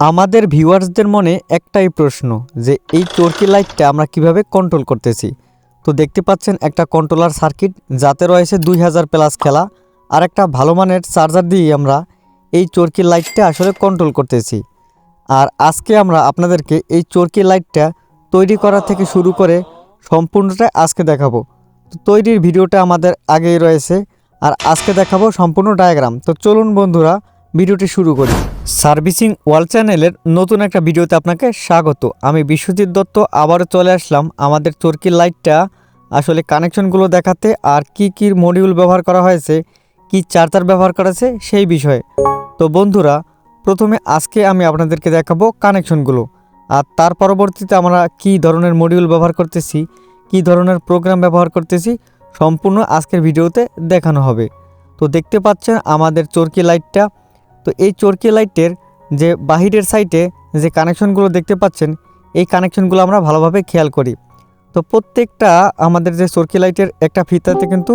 আমাদের ভিউয়ার্সদের মনে একটাই প্রশ্ন যে, এই চরকি লাইটটা আমরা কীভাবে কন্ট্রোল করতেছি? তো দেখতে পাচ্ছেন একটা কন্ট্রোলার সার্কিট যাতে রয়েছে দুই হাজার প্লাস খেলা, আর একটা ভালো মানের চার্জার দিয়ে আমরা এই চরকি লাইটটা আসলে কন্ট্রোল করতেছি। আর আজকে আমরা আপনাদেরকে এই চরকি লাইটটা তৈরি করা থেকে শুরু করে সম্পূর্ণটা আজকে দেখাবো। তো তৈরির ভিডিওটা আমাদের আগেই রয়েছে, আর আজকে দেখাবো সম্পূর্ণ ডায়াগ্রাম তো চলুন বন্ধুরা ভিডিওটি শুরু করি। সার্ভিসিং ওয়াল চ্যানেলের নতুন একটা ভিডিওতে আপনাকে স্বাগত। আমি বিশ্বজিৎ দত্ত, আবারও চলে আসলাম আমাদের চরকি লাইটটা। আসলে কানেকশনগুলো দেখাতে আর কি কি মডিউল ব্যবহার করা হয়েছে, কি চার্জার ব্যবহার করেছে সেই বিষয়ে। তো বন্ধুরা, প্রথমে আজকে আমি আপনাদেরকে দেখাবো কানেকশনগুলো। আর তার পরবর্তীতে আমরা কি ধরনের মডিউল ব্যবহার করতেছি, কি ধরনের প্রোগ্রাম ব্যবহার করতেছি, সম্পূর্ণ আজকের ভিডিওতে দেখানো হবে। তো দেখতে পাচ্ছেন আমাদের চরকি লাইটটা তো এই চরকি লাইটের যে বাহিরের সাইডে যে কানেকশনগুলো দেখতে পাচ্ছেন, এই কানেকশনগুলো আমরা ভালোভাবে খেয়াল করি। তো প্রত্যেকটা আমাদের যে চরকি লাইটের একটা ফিতাতে কিন্তু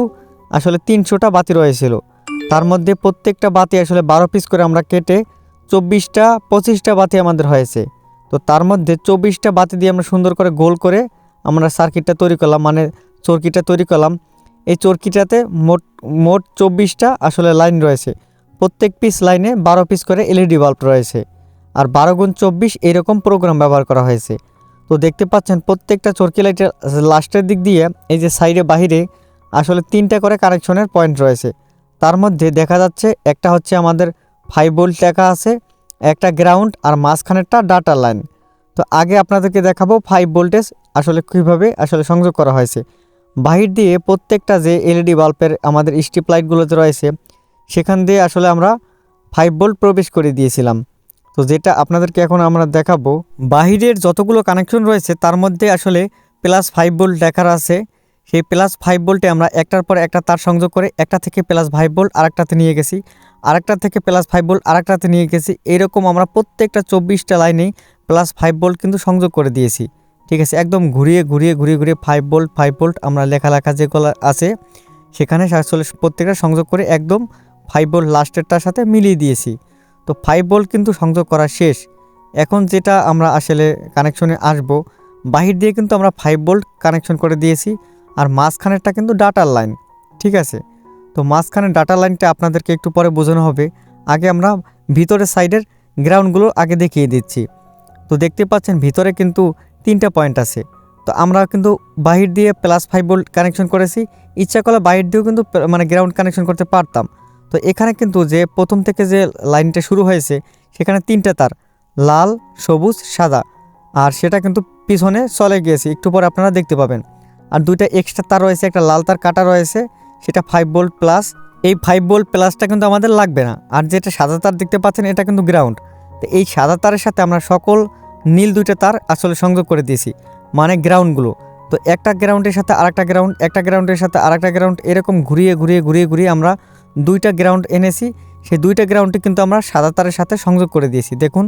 আসলে তিনশোটা বাতি রয়েছিল। তার মধ্যে প্রত্যেকটা বাতি আসলে বারো পিস করে আমরা কেটে চব্বিশটা, পঁচিশটা বাতি আমাদের হয়েছে। তো তার মধ্যে চব্বিশটা বাতি দিয়ে আমরা সুন্দর করে গোল করে আমরা সার্কিটটা তৈরি করলাম মানে চরকিটা তৈরি করলাম। এই চরকিটাতে মোট মোট চব্বিশটা আসলে লাইন রয়েছে। প্রত্যেক পিস লাইনে বারো পিস করে এলইডি বাল্ব রয়েছে। আর বারো গুণ চব্বিশ এরকম প্রোগ্রাম ব্যবহার করা হয়েছে। তো দেখতে পাচ্ছেন প্রত্যেকটা চরকি লাইটের লাস্টের দিক দিয়ে এই যে সাইডে বাহিরে আসলে তিনটা করে কানেকশনের পয়েন্ট রয়েছে। তার মধ্যে দেখা যাচ্ছে একটা হচ্ছে আমাদের ফাইভ ভোল্ট লেখা আছে, একটা গ্রাউন্ড আর মাঝখানেরটা ডাটা লাইন তো আগে আপনাদেরকে দেখাবো ফাইভ ভোল্টেজ আসলে কীভাবে আসলে সংযোগ করা হয়েছে। বাহির দিয়ে প্রত্যেকটা যে এলইডি বাল্বের আমাদের স্ট্রিপ লাইটগুলোতে রয়েছে সেখান দিয়ে আসলে আমরা ফাইভ ভোল্ট প্রবেশ করে দিয়েছিলাম। তো যেটা আপনাদেরকে এখন আমরা দেখাবো, বাহিরের যতগুলো কানেকশন রয়েছে, তার মধ্যে আসলে প্লাস ফাইভ ভোল্ট দেখার আছে। সেই প্লাস ফাইভ ভোল্টে আমরা একটার পর একটা তার সংযোগ করে একটা থেকে প্লাস ফাইভ ভোল্ট আরেকটাতে নিয়ে গেছি। আরেকটা থেকে প্লাস ফাইভ ভোল্ট আরেকটাতে নিয়ে গেছি। এরকম আমরা প্রত্যেকটা চব্বিশটা লাইনেই প্লাস ফাইভ ভোল্ট কিন্তু সংযোগ করে দিয়েছি। ঠিক আছে? একদম ঘুরিয়ে ঘুরিয়ে ঘুরিয়ে ঘুরিয়ে ফাইভ ভোল্ট ফাইভ ভোল্ট আমরা লেখা লেখা যেগুলো আছে, সেখানে আসলে প্রত্যেকটা সংযোগ করে একদম ফাইভ ভোল্ট লাস্টেরটার সাথে মিলিয়ে দিয়েছি। তো ফাইভ বোল্ট কিন্তু সংযোগ করা শেষ। এখন যেটা আমরা আসলে কানেকশনে আসব, বাহির দিয়ে কিন্তু আমরা ফাইভ বোল্ট কানেকশন করে দিয়েছি আর মাঝখানেরটা কিন্তু ডাটার লাইন ঠিক আছে? তো মাঝখানে ডাটা লাইনটা আপনাদেরকে একটু পরে বোঝানো হবে। আগে আমরা ভিতরের সাইডের গ্রাউন্ডগুলো আগে দেখিয়ে দিচ্ছি। তো দেখতে পাচ্ছেন ভিতরে কিন্তু তিনটা পয়েন্ট আছে। তো আমরা কিন্তু বাহির দিয়ে প্লাস ফাইভ বোল্ট কানেকশন করেছি। ইচ্ছা করলে বাহির দিয়েও কিন্তু মানে গ্রাউন্ড কানেকশন করতে পারতাম। তো এখানে কিন্তু যে প্রথম থেকে যে লাইনটা শুরু হয়েছে, সেখানে তিনটা তার, লাল, সবুজ, সাদা। আর সেটা কিন্তু পিছনে চলে গিয়েছে, একটু পরে আপনারা দেখতে পাবেন। আর দুইটা এক্সট্রা তার রয়েছে, একটা লাল তার কাটা রয়েছে, সেটা ফাইভ বোল্ট প্লাস এই ফাইভ বোল্ট প্লাসটা কিন্তু আমাদের লাগবে না। আর যেটা সাদা তার দেখতে পাচ্ছেন, এটা কিন্তু গ্রাউন্ড তো এই সাদা তারের সাথে আমরা সকল নীল দুইটা তার আসলে সংযোগ করে দিয়েছি মানে গ্রাউন্ডগুলো তো একটা গ্রাউন্ডের সাথে আরেকটা গ্রাউন্ড একটা গ্রাউন্ডের সাথে আরেকটা গ্রাউন্ড এরকম ঘুরিয়ে ঘুরিয়ে ঘুরিয়ে ঘুরিয়ে আমরা দুইটা গ্রাউন্ড এনেছি। সেই দুইটা গ্রাউন্ডে কিন্তু আমরা সাদা তারের সাথে সংযোগ করে দিয়েছি। দেখুন,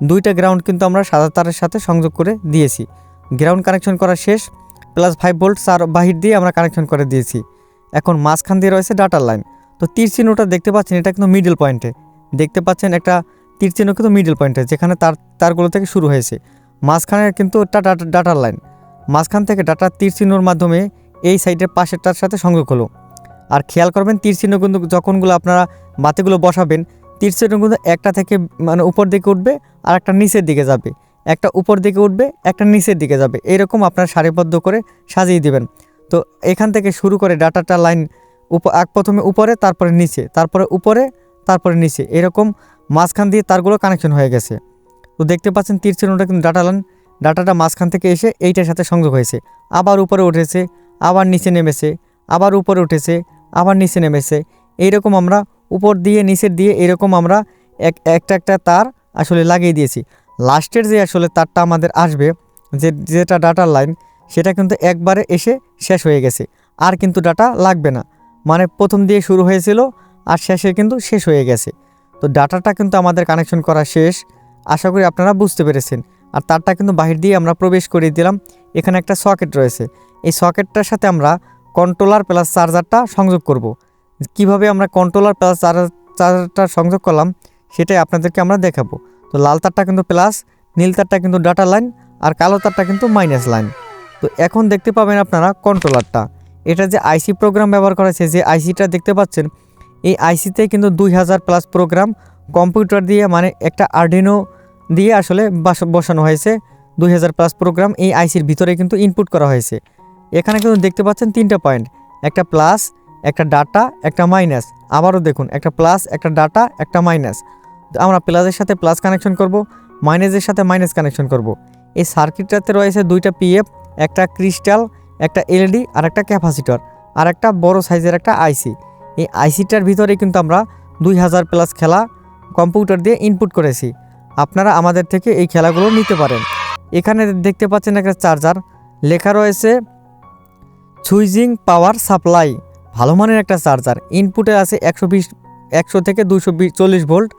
দুইটা গ্রাউন্ড কিন্তু আমরা সাদা তারের সাথে সংযোগ করে দিয়েছি। গ্রাউন্ড কানেকশন করা শেষ প্লাস ফাইভ ভোল্ট সার বাহির দিয়ে আমরা কানেকশন করে দিয়েছি। এখন মাঝখান দিয়ে রয়েছে ডাটার লাইন তো তীর চিহ্নটা দেখতে পাচ্ছেন, এটা কিন্তু মিডল পয়েন্টে দেখতে পাচ্ছেন একটা তীর চিহ্ন কিন্তু মিডল পয়েন্টে যেখানে তার, তারগুলো থেকে শুরু হয়েছে। মাঝখানে কিন্তু ওটা ডাটার লাইন মাঝখান থেকে ডাটার তীর চিহ্নর মাধ্যমে এই সাইডের পাশেরটার সাথে সংযোগ হলো। আর খেয়াল করবেন তীর চিহ্ন কিন্তু যখনগুলো আপনারা বাতিগুলো বসাবেন, তীর চিহ্ন কিন্তু একটা থেকে মানে উপর দিকে উঠবে আর একটা নিচের দিকে যাবে। একটা উপর দিকে উঠবে, একটা নিচের দিকে যাবে। এরকম আপনারা সারিবদ্ধ করে সাজিয়ে দিবেন। তো এখান থেকে শুরু করে ডাটাটা লাইন উপ প্রথমে উপরে, তারপরে নিচে, তারপরে উপরে, তারপরে নিচে। এরকম মাঝখান দিয়ে তারগুলো কানেকশন হয়ে গেছে। তো দেখতে পাচ্ছেন তীর চিহ্নটা কিন্তু ডাটা লাইন, ডাটাটা মাঝখান থেকে এসে এইটার সাথে সংযোগ হয়েছে। আবার উপরে উঠেছে, আবার নিচে নেমেছে, আবার উপরে উঠেছে আবার নিচে নেমেছে। এইরকম আমরা উপর দিয়ে, নিচের দিয়ে এরকম আমরা এক, একটা একটা তার আসলে লাগিয়ে দিয়েছি। লাস্টের যে আসলে তারটা আমাদের আসবে, যে, যেটা ডাটার লাইন, সেটা কিন্তু একবারে এসে শেষ হয়ে গেছে। আর কিন্তু ডাটা লাগবে না। মানে প্রথম দিয়ে শুরু হয়েছিল আর শেষে কিন্তু শেষ হয়ে গেছে। তো ডাটাটা কিন্তু আমাদের কানেকশন করা শেষ। আশা করি আপনারা বুঝতে পেরেছেন। আর তারটা কিন্তু বাহির দিয়ে আমরা প্রবেশ করিয়ে দিলাম। এখানে একটা সকেট রয়েছে। এই সকেটটার সাথে আমরা কন্ট্রোলার প্লাস চার্জারটা সংযোগ করব। কীভাবে আমরা কন্ট্রোলার প্লাস চার্জার চার্জারটা সংযোগ করলাম, সেটাই আপনাদেরকে আমরা দেখাবো। তো লাল তারটা কিন্তু প্লাস নীল তারটা কিন্তু ডাটা লাইন আর কালো তারটা কিন্তু মাইনাস লাইন তো এখন দেখতে পাবেন আপনারা কন্ট্রোলারটা এটা যে আইসি প্রোগ্রাম ব্যবহার করা হয়েছে, যে আইসিটা দেখতে পাচ্ছেন, এই আইসিতে কিন্তু দুই হাজার প্লাস প্রোগ্রাম কম্পিউটার দিয়ে মানে একটা আর্ডিনো দিয়ে আসলে বাস- বসানো হয়েছে। দুই হাজার প্লাস প্রোগ্রাম এই আইসির ভিতরে কিন্তু ইনপুট করা হয়েছে। এখানে কিন্তু দেখতে পাচ্ছেন তিনটা পয়েন্ট একটা প্লাস একটা ডাটা একটা মাইনাস আবারও দেখুন, একটা প্লাস একটা ডাটা একটা মাইনাস আমরা প্লাসের সাথে প্লাস কানেকশন করব মাইনাসের সাথে মাইনাস কানেকশন করব। এই সার্কিটটাতে রয়েছে দুইটা পিএফ একটা ক্রিস্টাল একটা এলইডি আর একটা ক্যাপাসিটর আর একটা বড় সাইজের একটা আইসি এই আইসিটার ভিতরে কিন্তু আমরা দুই হাজার প্লাস খেলা কম্পিউটার দিয়ে ইনপুট করেছি। আপনারা আমাদের থেকে এই খেলাগুলো নিতে পারেন। এখানে দেখতে পাচ্ছেন একটা চার্জার লেখা রয়েছে সুইজিং পাওয়ার সাপ্লাই, ভালো মানের একটা চার্জার। ইনপুটে আছে একশো বিশ, একশো থেকে দুশো চল্লিশ volt,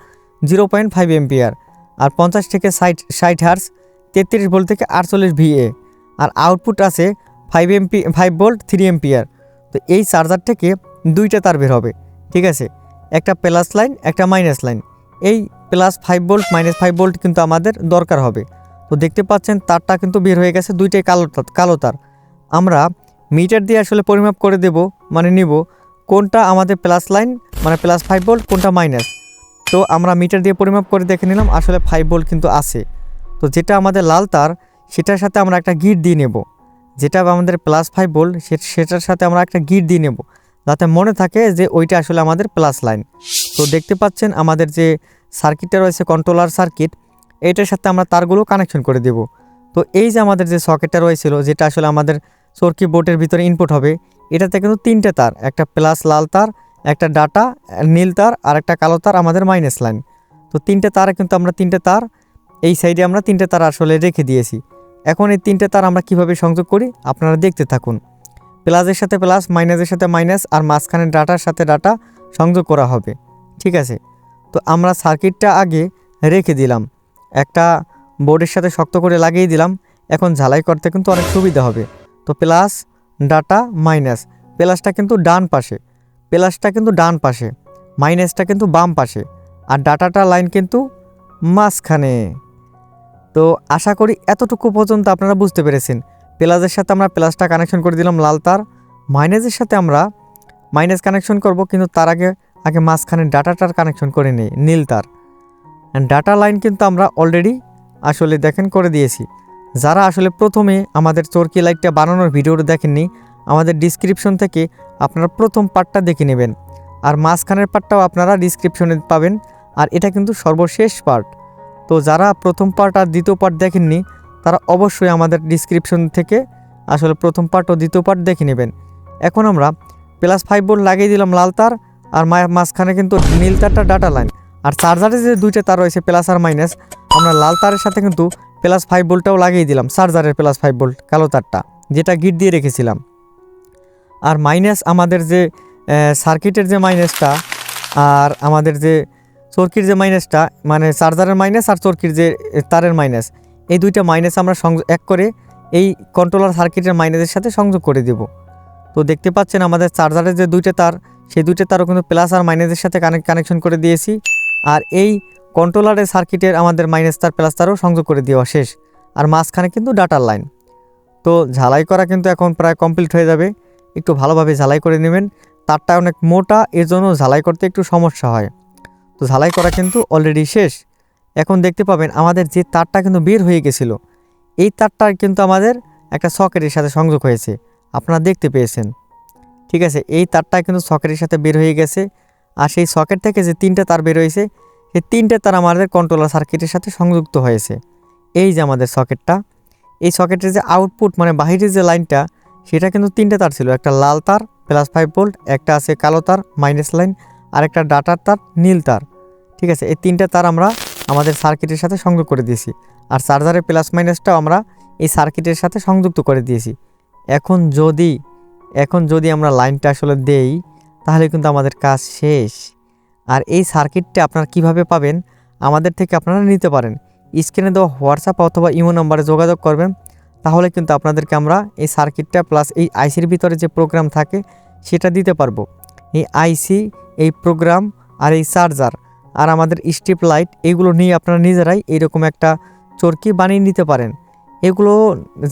zero point five ampere আর পঞ্চাশ থেকে ষাট ষাট হার্স তেত্রিশ ভোল্ট থেকে আটচল্লিশ ভিএ। আর আউটপুট আছে five amp, five volt, three ampere তো এই চার্জার থেকে দুইটা তার বের হবে, ঠিক আছে? একটা প্লাস লাইন, একটা মাইনাস লাইন। এই plus five volt, minus five volt কিন্তু আমাদের দরকার হবে। তো দেখতে পাচ্ছেন তারটা কিন্তু বের হয়ে গেছে, দুইটাই কালো তার- কালো তার। আমরা মিটার দিয়ে আসলে পরিমাপ করে দেব মানে নিব কোনটা আমাদের প্লাস লাইন মানে প্লাস ফাইভ ভোল্ট কোনটা মাইনাস তো আমরা মিটার দিয়ে পরিমাপ করে দেখে নিলাম, আসলে ফাইভ ভোল্ট কিন্তু আছে। তো যেটা আমাদের লাল তার, সেটার সাথে আমরা একটা গিট দিয়ে নেব। যেটা আমাদের প্লাস ফাইভ ভোল্ট সেটার সাথে আমরা একটা গিট দিয়ে নেব। যাতে মনে থাকে যে ওইটা আসলে আমাদের প্লাস লাইন তো দেখতে পাচ্ছেন আমাদের যে সার্কিটটা রয়েছে কন্ট্রোলার সার্কিট এইটার সাথে আমরা তারগুলো কানেকশন করে দেব। তো এই যে আমাদের যে সকেটটা রয়েছিল, যেটা আসলে আমাদের চরকি বোর্ডের ভিতরে ইনপুট হবে। এটাতে কিন্তু তিনটে তার, একটা প্লাস লাল তার, একটা ডাটা, নীল তার আর একটা কালো তার আমাদের মাইনাস লাইন তো তিনটে তার কিন্তু আমরা তিনটে তার, এই সাইডে আমরা তিনটে তার আসলে রেখে দিয়েছি। এখন এই তিনটে তার আমরা কীভাবে সংযোগ করি? আপনারা দেখতে থাকুন। প্লাসের সাথে প্লাস মাইনাসের সাথে মাইনাস আর মাঝখানে ডাটার সাথে ডাটা সংযোগ করা হবে। ঠিক আছে? তো আমরা সার্কিটটা আগে রেখে দিলাম। একটা বোর্ডের সাথে শক্ত করে লাগিয়ে দিলাম। এখন ঝালাই করতে কিন্তু অনেক সুবিধা হবে। তো প্লাস ডাটা মাইনাস, প্লাসটা কিন্তু ডান পাশে, প্লাসটা কিন্তু ডান পাশে, মাইনাসটা কিন্তু বাম পাশে, আর ডাটাটা লাইন কিন্তু মাঝখানে। তো আশা করি এতটুকু পর্যন্ত আপনারা বুঝতে পেরেছেন। প্লাসের সাথে আমরা প্লাসটা কানেকশন করে দিলাম লাল তার, মাইনাসের সাথে আমরা মাইনাস কানেকশন করব, কিন্তু তার আগে আগে মাঝখানে ডাটাটার কানেকশন করে নেই, নীল তার। ডাটা লাইন কিন্তু আমরা অলরেডি আসলে দেখেন করে দিয়েছি। যারা আসলে প্রথমে আমাদের চরকি লাইটটা বানানোর ভিডিওটা দেখেননি, আমাদের ডিসক্রিপশন থেকে আপনারা প্রথম পার্টটা দেখে নেবেন। আর মাঝখানের পার্টটাও আপনারা ডিসক্রিপশনে পাবেন। আর এটা কিন্তু সর্বশেষ পার্ট। তো যারা প্রথম পার্ট আর দ্বিতীয় পার্ট দেখেননি, তারা অবশ্যই আমাদের ডিসক্রিপশন থেকে আসলে প্রথম পার্ট ও দ্বিতীয় পার্ট দেখে নেবেন। এখন আমরা প্লাস ফাইভ বোর্ড লাগিয়ে দিলাম লাল তার, আর মাঝখানে কিন্তু নীল তারটা ডাটা লাইন আর চার্জারে যে দুইটা তার রয়েছে প্লাস আর মাইনাস আমরা লাল তারের সাথে কিন্তু প্লাস ফাইভ ভোল্টটাও লাগিয়ে দিলাম, চার্জারের প্লাস ফাইভ ভোল্ট কালো তারটা, যেটা গিট দিয়ে রেখেছিলাম। আর মাইনাস আমাদের যে সার্কিটের যে মাইনাসটা আর আমাদের যে চরকির যে মাইনাসটা মানে চার্জারের মাইনাস আর চরকির যে তারের মাইনাস এই দুইটা মাইনাস আমরা সংযোগ এক করে এই কন্ট্রোলার সার্কিটের মাইনাসের সাথে সংযোগ করে দেব। তো দেখতে পাচ্ছেন আমাদের চার্জারের যে দুইটা তার, সেই দুইটা তারও কিন্তু প্লাস আর মাইনাসের সাথে কানেকশন করে দিয়েছি। আর এই কন্ট্রোলারের সার্কিটের আমাদের মাইনাস তার প্লাস তারও সংযোগ করে দেওয়া শেষ। আর মাঝখানে কিন্তু ডাটার লাইন তো ঝালাই করা কিন্তু এখন প্রায় কমপ্লিট হয়ে যাবে। একটু ভালোভাবে ঝালাই করে নেবেন। তারটা অনেক মোটা, এর জন্য ঝালাই করতে একটু সমস্যা হয়। তো ঝালাই করা কিন্তু অলরেডি শেষ। এখন দেখতে পাবেন আমাদের যে তারটা কিন্তু বের হয়ে গেছিল, এই তারটা কিন্তু আমাদের একটা সকেটের সাথে সংযোগ হয়েছে। আপনারা দেখতে পেয়েছেন। ঠিক আছে, এই তারটা কিন্তু সকেটের সাথে বের হয়ে গেছে। আর সেই সকেট থেকে যে তিনটা তার বের হয়েছে সেই তিনটে তার আমাদের কন্ট্রোলার সার্কিটের সাথে সংযুক্ত হয়েছে। এই যে আমাদের সকেটটা এই সকেটের যে আউটপুট মানে বাহিরের যে লাইনটা সেটা কিন্তু তিনটে তার ছিল। একটা লাল তার প্লাস ফাইভ ভোল্ট একটা আছে কালো তার মাইনাস লাইন আর একটা ডাটার তার, নীল তার। ঠিক আছে, এই তিনটে তার আমরা আমাদের সার্কিটের সাথে সংযোগ করে দিয়েছি। আর চার্জারের প্লাস মাইনাসটাও আমরা এই সার্কিটের সাথে সংযুক্ত করে দিয়েছি। এখন যদি এখন যদি আমরা লাইনটা আসলে দেই, তাহলে কিন্তু আমাদের কাজ শেষ। আর এই সার্কিটটা আপনারা কীভাবে পাবেন, আমাদের থেকে আপনারা নিতে পারেন। স্ক্রিনে দেওয়া হোয়াটসঅ্যাপ অথবা ইমো নাম্বারে যোগাযোগ করবেন, তাহলে কিন্তু আপনাদেরকে আমরা এই সার্কিটটা প্লাস এই আইসির ভিতরে যে প্রোগ্রাম থাকে, সেটা দিতে পারব। এই আইসি, এই প্রোগ্রাম আর এই চার্জার আর আমাদের স্ট্রিপ লাইট, এগুলো নিয়ে আপনারা নিজেরাই এরকম একটা চরকি বানিয়ে নিতে পারেন। এগুলো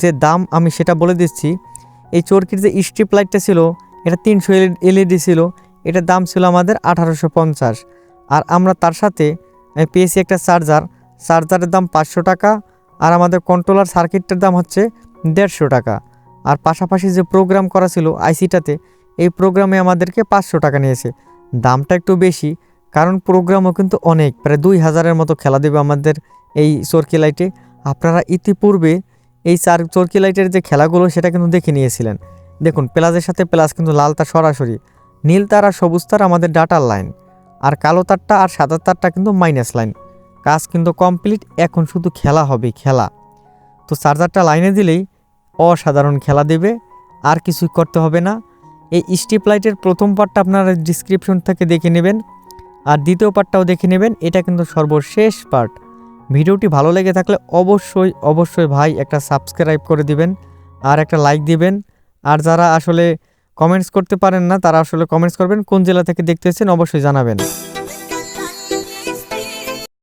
যে দাম আমি সেটা বলে দিচ্ছি, এই চরকির যে স্ট্রিপ লাইটটা ছিল, এটা তিনশো এলইডি ছিল এটার দাম ছিল আমাদের আঠারোশো পঞ্চাশ। আর আমরা তার সাথে পেয়েছি একটা চার্জার। চার্জারের দাম পাঁচশো টাকা, আর আমাদের কন্ট্রোলার সার্কিটটার দাম হচ্ছে দেড়শো টাকা। আর পাশাপাশি যে প্রোগ্রাম করা ছিল আইসিটাতে এই প্রোগ্রামে আমাদেরকে পাঁচশো টাকা নিয়েছে। দামটা একটু বেশি, কারণ প্রোগ্রামও কিন্তু অনেক, প্রায় দুই হাজারের মতো খেলা দেবে আমাদের এই চরকি লাইটে আপনারা ইতিপূর্বে এই চার চরকি লাইটের যে খেলাগুলো, সেটা কিন্তু দেখে নিয়েছিলেন। দেখুন প্লাসের সাথে প্লাস কিন্তু লাল তার সরাসরি। নীল তার আর সবুজ তার আমাদের ডাটার লাইন। আর কালো তারটা আর সাদা তারটা কিন্তু মাইনাস লাইন। কাজ কিন্তু কমপ্লিট, এখন শুধু খেলা হবে খেলা। তো চার্জারটা লাইনে দিলেই অসাধারণ খেলা দেবে, আর কিছুই করতে হবে না। এই স্ট্রিপ লাইটের প্রথম পার্টটা আপনারা ডিসক্রিপশন থেকে দেখে নেবেন, আর দ্বিতীয় পার্টটাও দেখে নেবেন, এটা কিন্তু সর্বশেষ পার্ট। ভিডিওটি ভালো লেগে থাকলে অবশ্যই অবশ্যই ভাই একটা সাবস্ক্রাইব করে দিবেন, আর একটা লাইক দিবেন। আর যারা আসলে কমেন্টস করতে পারেন না তারা আসলে কমেন্টস করবেন কোন জেলা থেকে দেখতেছেন অবশ্যই জানাবেন।